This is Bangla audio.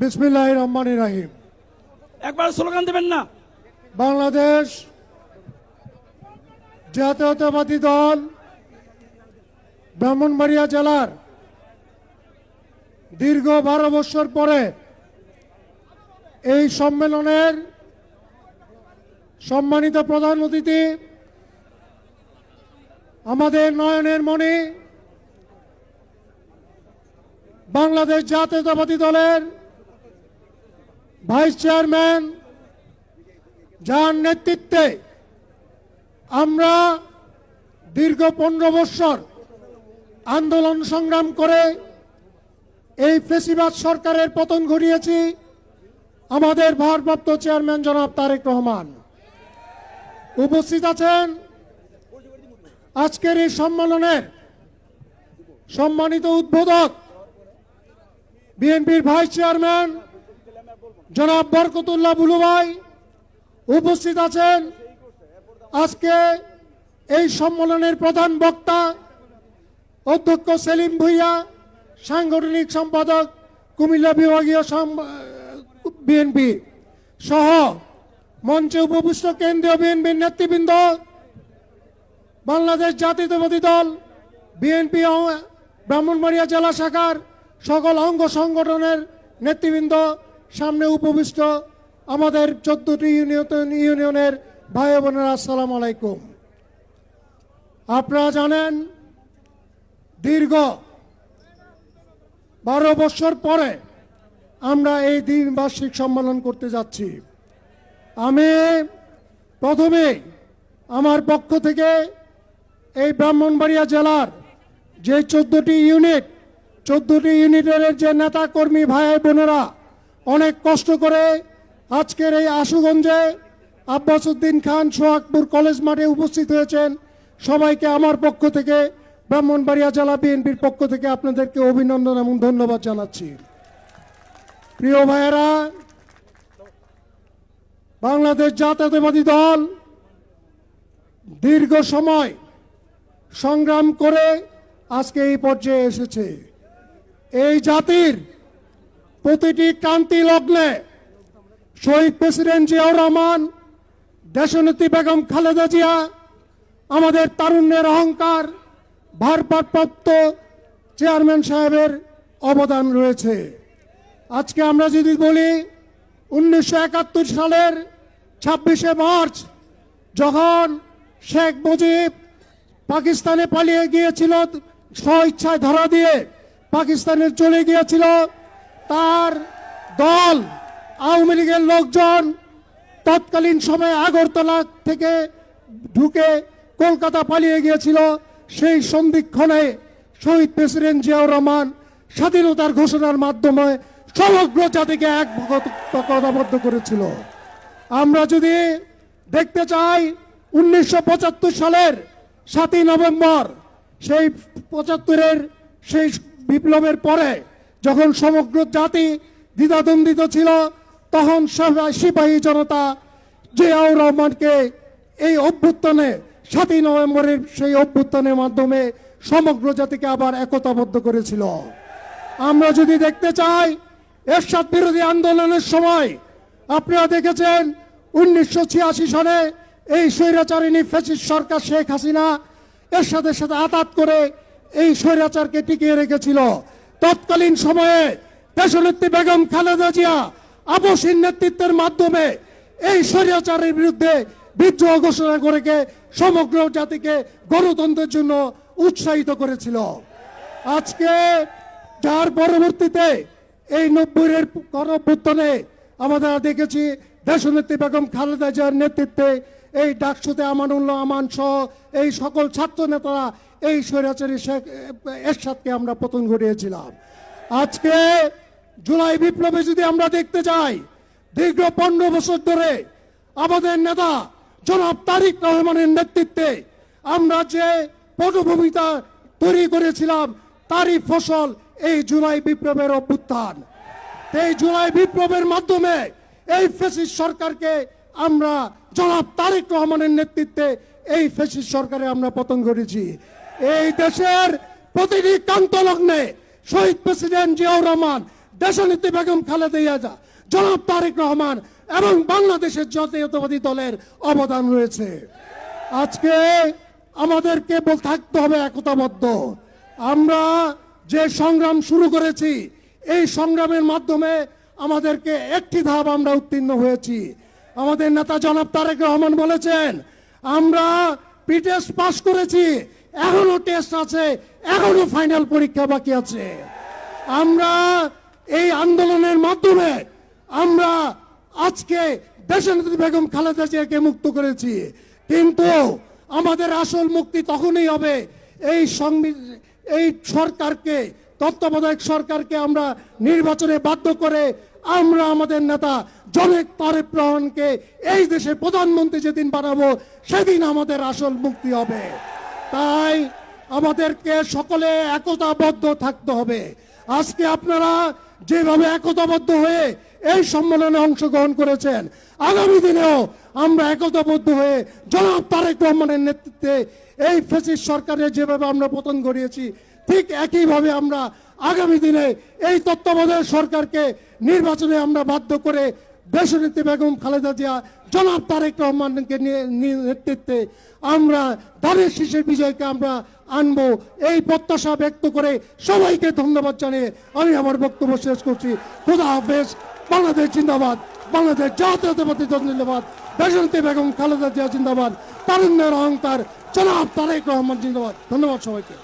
বিসমিল্লাহ রহমান রাহিম একবার স্লোগান দেবেন না। বাংলাদেশ জাতীয়তাবাদী দল ব্রাহ্মণবাড়িয়া জেলার দীর্ঘ বারো বছর পরে এই সম্মেলনের সম্মানিত প্রধান অতিথি আমাদের নয়নের মণি বাংলাদেশ জাতীয়তাবাদী দলের ভাইস চেয়ারম্যান যার নেতৃত্বে আমরা দীর্ঘ পনেরো বৎসর আন্দোলন সংগ্রাম করে এই ফেসিবাদ সরকারের পতন ঘটিয়েছি, আমাদের ভারপ্রাপ্ত চেয়ারম্যান জনাব তারেক রহমান। উপস্থিত আছেন আজকের এই সম্মেলনের সম্মানিত উদ্বোধক, বিএনপির ভাইস চেয়ারম্যান জনাব বরকতুল্লাহ বুলু ভাই উপস্থিত আছেন। আজকে এই সম্মেলনের প্রধান বক্তা অধ্যক্ষ সেলিম ভুইয়া, সাংগঠনিক সম্পাদক কুমিল্লা বিভাগীয় বিএনপি সহ মঞ্চে উপবিষ্ট কেন্দ্রীয় বিএনপির নেতৃবৃন্দ, বাংলাদেশ জাতীয়তাবাদী দল, বিএনপি ব্রাহ্মণবাড়িয়া জেলা শাখার সকল অঙ্গ সংগঠনের নেতৃবৃন্দ সামনে উপবিষ্ট আমাদের চোদ্দটি ইউনিয়ন ইউনিয়নের ভাই বোনেরা, আসসালাম আলাইকুম। আপনারা জানেন, দীর্ঘ বারো বছর পরে আমরা এই দিন বার্ষিক সম্মেলন করতে যাচ্ছি। আমি প্রথমে আমার পক্ষ থেকে এই ব্রাহ্মণবাড়িয়া জেলার যে চোদ্দটি ইউনিট, চোদ্দটি ইউনিটের যে নেতা কর্মী ভাই বোনেরা অনেক কষ্ট করে আজকের এই আশুগঞ্জে আব্বাসুদ্দিন খান সোহাগপুর কলেজ মাঠে উপস্থিত হয়েছেন। সবাইকে আমার পক্ষ থেকে, ব্রাহ্মণবাড়িয়া জেলা বিএনপির পক্ষ থেকে আপনাদেরকে অভিনন্দন এবং ধন্যবাদ জানাচ্ছি। প্রিয় ভাইয়েরা, বাংলাদেশ জাতীয়তাবাদী দল দীর্ঘ সময় সংগ্রাম করে আজকে এই পর্যায়ে এসেছে। এই জাতির প্রতিটি ক্রান্তি লগ্নে শহীদ প্রেসিডেন্ট জিয়াউর রহমান, দেশনেত্রী বেগম খালেদা জিয়া, আমাদের তারুণ্যের অহংকার, ভারপ্রাপ্ত চেয়ারম্যান সাহেবের অবদান রয়েছে। আজকে আমরা যদি বলি, উনিশশো একাত্তর সালের ছাব্বিশে মার্চ, যখন শেখ মুজিব পাকিস্তানে পালিয়ে গিয়েছিল, স্ব ইচ্ছায় ধরা দিয়ে পাকিস্তানে চলে গিয়েছিল তার দল আওয়ামী লীগের লোকজন তৎকালীন সময়ে আগরতলা থেকে ঢুকে কলকাতা পালিয়ে গিয়েছিল। সেই সন্ধিক্ষণে শহীদ প্রেসিডেন্ট জিয়াউর রহমান স্বাধীনতার ঘোষণার মাধ্যমে সমগ্র জাতিকে এক কথাবদ্ধ করেছিল। আমরা যদি দেখতে চাই, উনিশশো পঁচাত্তর সালের সাতই নভেম্বর, সেই পঁচাত্তরের সেই বিপ্লবের পরে যখন সমগ্র জাতি দ্বিধাদ্বন্দ্বিত ছিল, তখন সিপাহী জনতা জিয়াউর রহমানকে এই অভ্যুত্থানে, সাতই নভেম্বরের সেই অভ্যুত্থানের মাধ্যমে সমগ্র জাতিকে আবার একতাবদ্ধ করেছিল। আমরা যদি দেখতে চাই, এরশাদ বিরোধী আন্দোলনের সময়, আপনারা দেখেছেন, উনিশশো ছিয়াশি সনে এই স্বৈরাচারিণী ফ্যাসিস্ট সরকার শেখ হাসিনা এরশাদের সাথে আতাত করে এই স্বৈরাচারকে টিকিয়ে রেখেছিল। তৎকালীন সময়ে দেশনেত্রী বেগম খালেদা জিয়া আবসীর নেতৃত্বের মাধ্যমে এই স্বৈরাচারের বিরুদ্ধে বিদ্রোহ ঘোষণা করে সমগ্র জাতিকে গণতন্ত্রের জন্য উৎসাহিত করেছিল। আজকে যার পরবর্তীতে এই নব্বইয়ের গণঅভ্যুত্থানে আমরা দেখেছি দেশনেত্রী বেগম খালেদা জিয়ার নেতৃত্বে এই ডাকসুতে আমানুল্লাহ আমান সহ এই সকল ছাত্র নেতারা এই স্বৈরাচারী শেখ এরশাদকে আমরা পতন ঘটিয়েছিলাম। আজকে জুলাই বিপ্লবে যদি আমরা দেখতে যাই, দীর্ঘ পনেরো বছর ধরে আমাদের নেতা জনাব তারিক রহমানের নেতৃত্বে আমরা যে পটভূমিতা তৈরি করেছিলাম, তারই ফসল এই জুলাই বিপ্লবের অভ্যুত্থান। এই জুলাই বিপ্লবের মাধ্যমে এই ফেসিস সরকারকে আমরা জনাব তারেক রহমানের নেতৃত্বে এই ফেসিস সরকারে আমরা পতন ঘটেছি। এই দেশের প্রতিটি কান্ত লগ্নে শহীদ প্রেসিডেন্ট জিয়াউর রহমান, দেশনেত্রী বেগম খালেদা ইয়াজা জনাব তারেক রহমান এবং বাংলাদেশের জাতীয়তাবাদী দলের অবদান রয়েছে। আজকে আমাদেরকে থাকতে হবে একতাবদ্ধ। আমরা যে সংগ্রাম শুরু করেছি, এই সংগ্রামের মাধ্যমে আমাদেরকে একটি ধাপ আমরা উত্তীর্ণ হয়েছি। আমাদের নেতা জনাব তারেক রহমান বলেছেন, আমরা পিটেস্ট পাস করেছি, এখনও টেস্ট আছে, এখনও ফাইনাল পরীক্ষা বাকি আছে। আমরা এই আন্দোলনের মাধ্যমে আমরা আজকে দেশনেত্রী বেগম খালেদা জিয়াকে মুক্ত করেছি। কিন্তু আমাদের আসল মুক্তি তখনই হবে এই এই সরকারকে, তত্ত্বাবধায়ক সরকারকে আমরা নির্বাচনে বাধ্য করে আমরা আমাদের নেতা জনেক তারেক রহমানকে এই দেশে প্রধানমন্ত্রী যেদিন বানাবো, সেদিন আমাদের আসল মুক্তি হবে। তাই আমাদেরকে সকলে একতাবদ্ধ থাকতে হবে। আজকে আপনারা যেভাবে একতাবদ্ধ হয়ে এই সম্মেলনে অংশগ্রহণ করেছেন, আগামী দিনেও আমরা একতাবদ্ধ হয়ে জনাব তারেক রহমানের নেতৃত্বে এই ফেসিস সরকারের যেভাবে আমরা পতন ঘটিয়েছি ঠিক একইভাবে আমরা আগামী দিনে এই তত্ত্বাবধায়ক সরকারকে নির্বাচনে আমরা বাধ্য করে দেশনেত্রী বেগম খালেদা জিয়া, জনাব তারেক রহমানকে নেতৃত্বে আমরা ধানের শীষের বিজয়কে আমরা আনব। এই প্রত্যাশা ব্যক্ত করে সবাইকে ধন্যবাদ জানিয়ে আমি আমার বক্তব্য শেষ করছি। খুদা হাফেজ। বাংলাদেশ জিন্দাবাদ। বাংলাদেশ জাতীয়তাবাদী জিন্দাবাদ। দেশনেত্রী বেগম খালেদা জিয়া জিন্দাবাদ। তারুণ্যের অহংকার। জনাব তারেক রহমান জিন্দাবাদ। ধন্যবাদ সবাইকে।